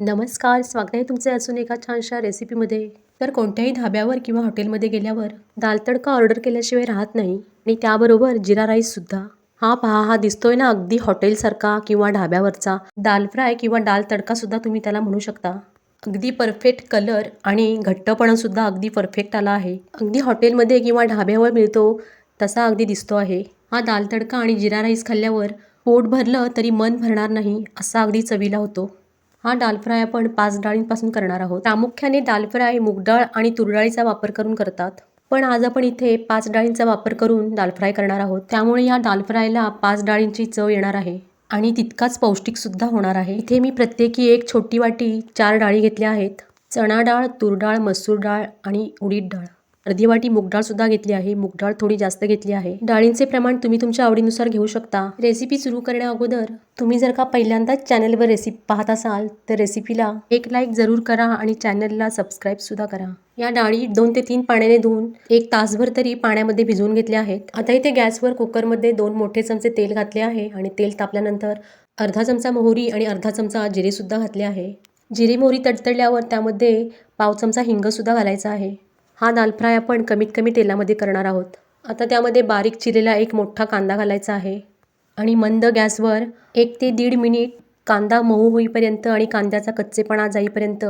नमस्कार स्वागत आहे तुमचे अजून एका छानशा रेसिपीमध्ये. तर कोणत्याही धाब्यावर किंवा हॉटेलमध्ये गेल्यावर दाल तडका ऑर्डर केल्याशिवाय राहत नाही आणि त्याबरोबर जिरा राईससुद्धा हा पहा हा दिसतोय ना अगदी हॉटेलसारखा किंवा ढाब्यावरचा. दाल फ्राय किंवा दाल तडकासुद्धा तुम्ही त्याला म्हणू शकता. अगदी परफेक्ट कलर आणि घट्टपणासुद्धा अगदी परफेक्ट आला आहे. अगदी हॉटेलमध्ये किंवा ढाब्यावर मिळतो तसा अगदी दिसतो आहे. हा दाल तडका आणि जिरा राईस खाल्ल्यावर पोट भरलं तरी मन भरणार नाही असा अगदी चवीला होतो. हा दाल फ्राय आपण पाच डाळींपासून करणार आहोत. प्रामुख्याने दाल फ्राय मूगडाळ आणि तुरडाळीचा वापर करून करतात. पण आज आपण इथे पाच डाळींचा वापर करून दाल फ्राय करणार आहोत. त्यामुळे या दाल फ्रायला पाच डाळींची चव येणार आहे आणि तितकाच पौष्टिकसुद्धा होणार आहे. इथे मी प्रत्येकी एक छोटी वाटी चार डाळी घेतल्या आहेत. चणा डाळ तूर डाळ मसूर डाळ आणि उडीद डाळ. अर्धी वाटी मुगडाळ सुद्धा घेतली आहे. मुगडाळ थोडी जास्त घेतली आहे. डाळींचे प्रमाण तुम्ही तुमच्या आवडीनुसार घेऊ शकता. रेसिपी सुरू करण्या अगोदर तुम्ही जर का पहिल्यांदाच चॅनलवर रेसिपी पाहत असाल तर रेसिपीला एक लाईक जरूर करा आणि चॅनलला सबस्क्राईब सुद्धा करा. या डाळी दोन ते तीन पाण्याने धुवून एक तासभर तरी पाण्यामध्ये भिजवून घेतल्या आहेत. आता इथे गॅसवर कुकरमध्ये दोन मोठे चमचे तेल घातले आहे आणि तेल तापल्यानंतर अर्धा चमचा मोहरी आणि अर्धा चमचा जिरेसुद्धा घातले आहे. जिरे मोहरी तडतडल्यावर त्यामध्ये पाव चमचा हिंगसुद्धा घालायचा आहे. हा दाल फ्राय आपण कमीत कमी तेलामध्ये करणार आहोत. आता त्यामध्ये बारीक चिरेला एक मोठा कांदा घालायचा आहे. आणि मंद गॅसवर एक ते दीड मिनिट कांदा मऊ होईपर्यंत आणि कांद्याचा कच्चेपणा जाईपर्यंत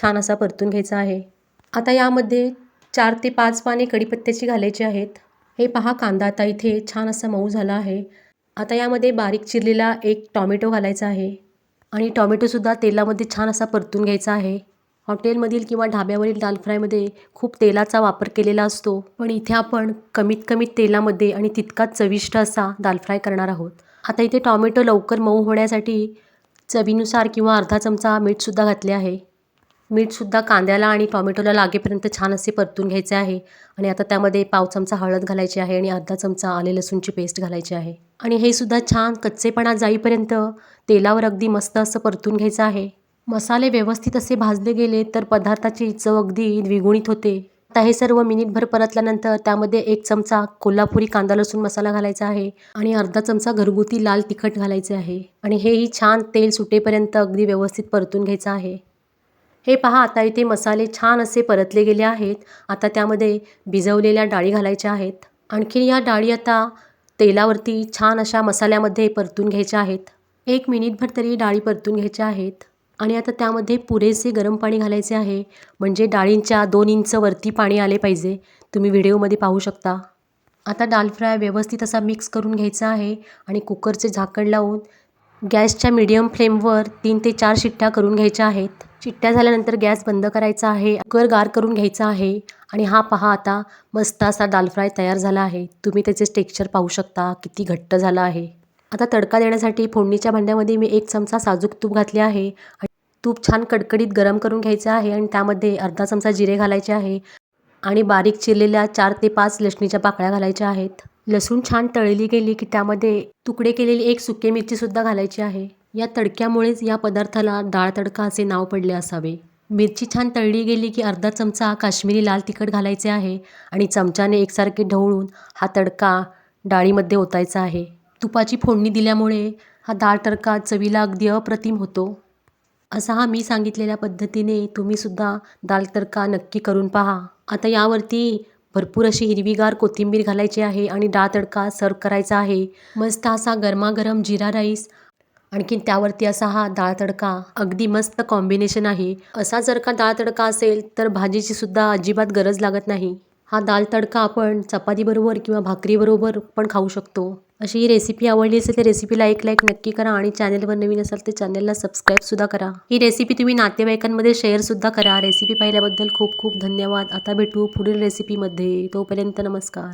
छान असा परतून घ्यायचा आहे. आता यामध्ये चार ते पाच पाने कढीपत्त्याची घालायची आहेत. हे पहा कांदा आता इथे छान असा मऊ झाला आहे. आता यामध्ये बारीक चिरलेला एक टॉमॅटो घालायचा आहे. आणि टॉमॅटोसुद्धा तेलामध्ये छान असा परतून घ्यायचा आहे. हॉटेलमधील किंवा ढाब्यावरील दाल फ्रायमध्ये खूप तेलाचा वापर केलेला असतो पण इथे आपण कमीत कमी तेलामध्ये आणि तितकाच चविष्ट असा दाल फ्राय करणार आहोत. आता इथे टॉमॅटो लवकर मऊ होण्यासाठी चवीनुसार किंवा अर्धा चमचा मीठसुद्धा घातले आहे. मीठसुद्धा कांद्याला आणि टॉमॅटोला लागेपर्यंत छान असे परतून घ्यायचे आहे आणि आता त्यामध्ये पाव चमचा हळद घालायची आहे आणि अर्धा चमचा आले लसूणची पेस्ट घालायची आहे. आणि हे सुद्धा छान कच्चेपणा जाईपर्यंत तेलावर अगदी मस्त असं परतून घ्यायचं आहे. मसाले व्यवस्थित असे भाजले गेले तर पदार्थाची चव अगदी द्विगुणित होते. आता हे सर्व मिनिटभर परतल्यानंतर त्यामध्ये एक चमचा कोल्हापुरी कांदा लसूण मसाला घालायचा आहे आणि अर्धा चमचा घरगुती लाल तिखट घालायचे आहे आणि हेही छान तेल सुटेपर्यंत अगदी व्यवस्थित परतून घ्यायचं आहे. हे पहा आता इथे मसाले छान असे परतले गेले आहेत. आता त्यामध्ये भिजवलेल्या डाळी घालायच्या आहेत. आणखी या डाळी आता तेलावरती छान अशा मसाल्यामध्ये परतून घ्यायच्या आहेत. एक मिनिटभर तरी डाळी परतून घ्यायच्या आहेत. आणि आता त्यामध्ये पुरेसे गरम पाणी घालायचे आहे. म्हणजे डाळींच्या दोन इंच वरती पाणी आले पाहिजे. तुम्ही व्हिडिओमध्ये पाहू शकता. आता दाल फ्राय व्यवस्थित असा मिक्स करून घ्यायचा आहे आणि कुकरचे झाकण लावून गॅसच्या मिडियम फ्लेमवर तीन ते चार शिट्ट्या करून घ्यायच्या आहेत. शिट्ट्या झाल्यानंतर गॅस बंद करायचा आहे. कुकर गार करून घ्यायचा आहे. आणि हा पहा आता मस्त असा दाल फ्राय तयार झाला आहे. तुम्ही त्याचे टेक्स्चर पाहू शकता. किती घट्ट झाला आहे. आता तडका देण्यासाठी फोडणीच्या भांड्यामध्ये मी एक चमचा साजूक तूप घातले आहे. तूप छान कडकडीत गरम करून घ्यायचं आहे आणि त्यामध्ये अर्धा चमचा जिरे घालायचे आहे आणि बारीक चिरलेल्या चार ते पाच लसणीच्या पाकळ्या घालायच्या आहेत. लसूण छान तळली गेली की त्यामध्ये तुकडे केलेली एक सुके मिरचीसुद्धा घालायची आहे. या तडक्यामुळेच या पदार्थाला डाळ तडका असे नाव पडले असावे. मिरची छान तळली गेली की अर्धा चमचा काश्मीरी लाल तिखट घालायचे आहे आणि चमच्याने एकसारखे ढवळून हा तडका डाळीमध्ये ओतायचा आहे. तुपाची फोडणी दिल्यामुळे हा डाळ तडका चवीला अगदी अप्रतिम होतो. असा हा मी सांगितलेल्या पद्धतीने तुम्हीसुद्धा दाल तडका नक्की करून पहा. आता यावरती भरपूर अशी हिरवीगार कोथिंबीर घालायची आहे आणि डाळ तडका सर्व करायचा आहे. मस्त असा गरमागरम जिरा राईस आणखीन त्यावरती असा हा डाळ तडका. अगदी मस्त कॉम्बिनेशन आहे. असा जर का डाळ तडका असेल तर भाजीची सुद्धा अजिबात गरज लागत नाही. हा दाल तडका आपण चपातीबरोबर किंवा भाकरीबरोबर पण खाऊ शकतो. अशी ही रेसिपी आवडली असेल तर रेसिपीला एक लाईक नक्की करा आणि चॅनलवर नवीन असाल तर चॅनलला सबस्क्राईबसुद्धा करा. ही रेसिपी तुम्ही नातेवाईकांमध्ये शेअरसुद्धा करा. रेसिपी पाहिल्याबद्दल खूप खूप धन्यवाद. आता भेटू पुढील रेसिपीमध्ये तोपर्यंत नमस्कार.